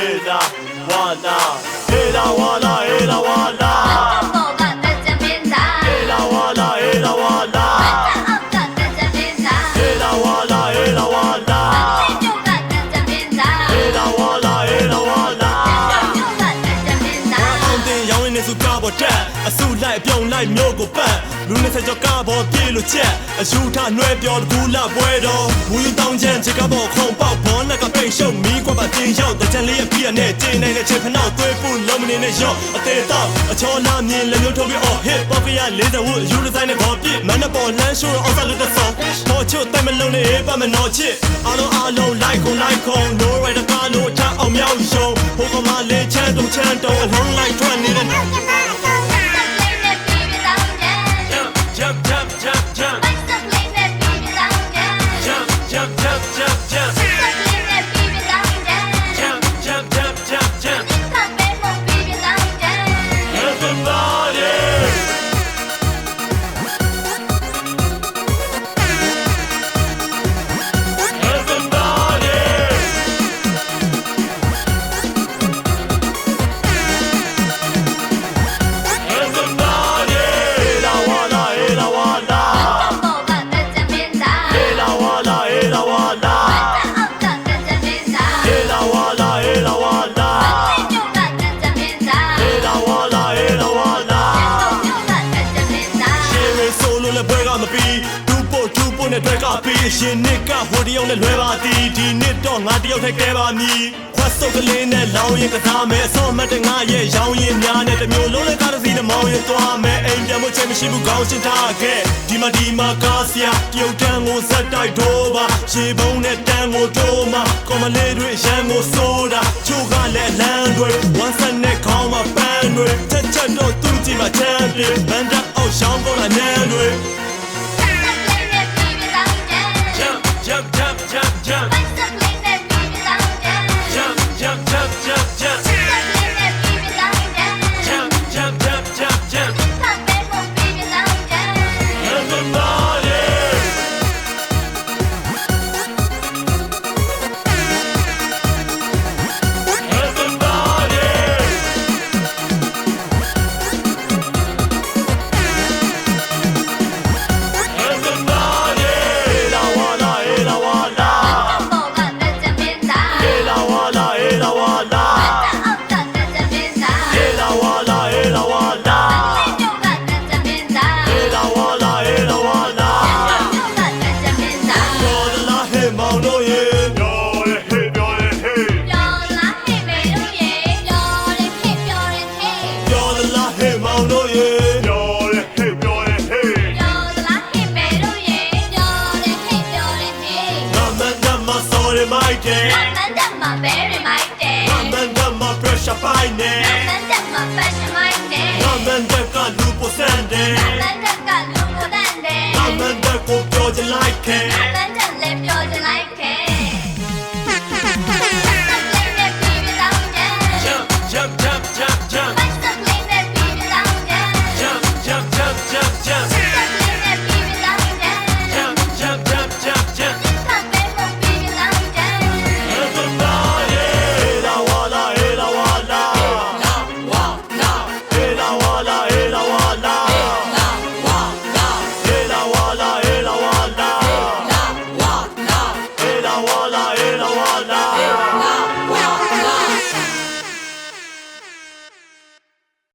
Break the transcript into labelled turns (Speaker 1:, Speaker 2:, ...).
Speaker 1: Hela wala Hela wala Hela wala
Speaker 2: ပေါ်ကတက်ကြမင်းသား
Speaker 1: Hela wala Hela wala
Speaker 2: အောက်ကတက်ကြမင်းသား
Speaker 1: Hela wala Hela wala
Speaker 2: ကျုပ်ကတက်ကြမင်းသား
Speaker 1: Hela wala Hela wala
Speaker 2: ကျုပ်ကတက်ကြမင်းသား
Speaker 1: အောင်တင်ရောင်းရင်းနေစုကားပေါ်တက်အစုလိုက်ပြုံလိုက်မျိုးကိုပတ်လူနဲ့ဆက်ကြောကားပေါ်ပြေးလို့ချက်အယူထနှွဲပြောတကူလာပွဲတော်ဝူတောင်းချမ်းချက်ကပေါ်ခုံပေါက်ဘောနက်ကပိတ်ရှုံမီးကွက်ပါ တင်ရောက်တကြံလေးရပြည့်နဲ့တင်းနိုင်တဲ့ချက်ဖနောက်သွေးပူလုံးမနေနဲ့ရော့အသေးတော့အချောလာမြင်လက်မျိုးထုတ်ပြီးအော်ဟစ်ပေါက်ကရလေးစဝယူဒီဇိုင်းနဲ့ပေါ်ပြည့်မန်နပေါ်လမ်းရှိုးတော့အောက်စားလို့တဲ့ဆောပေါ်ချွတ်တိုင်မလုံးနဲ့ပတ်မနော်ချစ်အားလုံးအားလုံး like ခုံ like ခုံ no right ကားလို့ချအောင်မြောက်ရှုံဟိုကမလေးချမ်းတုံချမ်းတုံအလုံးလိုက်ထွက်နေတဲ့
Speaker 2: ပို
Speaker 1: ဒူပိုနဲ့တွဲကပြီးရှင်နစ်ကဟိုတယောက်နဲ့လွဲပါသည်ဒီနှစ်တော့ငါတယောက်ထဲကဲပါမည်ခွတ်စုပ်ကလေးနဲ့လောင်းရင်ကစားမယ်အစောမတ်တဲ့ငါရဲ့ရောင်းရင်များနဲ့တစ်မျိုးလုံးလည်းကားတစ်စီးနဲ့မောင်းရင်သွားမယ်အိမ်ပြန်မချက်မရှိဘူးကောင်းရှင်းထားခဲ့ဒီမှာဒီမှာကားစရာတယောက်တန်းကိုဇက်တိုက်ထိုးပါရှေဘုံနဲ့တန်းကိုထိုးမှာကော်မလေးတွေရန်ကိုဆိုတာချိုးကလည်းလမ်းတွေဝမ်းဆက်နဲ့ခေါင်းမှာပန်း fajnie Mama dama, very mighty Mama dama,
Speaker 2: proszę fajnie Mama dama, proszę mighty Mama dama, lubo sendy Mama
Speaker 1: dama, lubo dendy Mama dama, proszę lajkę Mama dama, proszę lajkę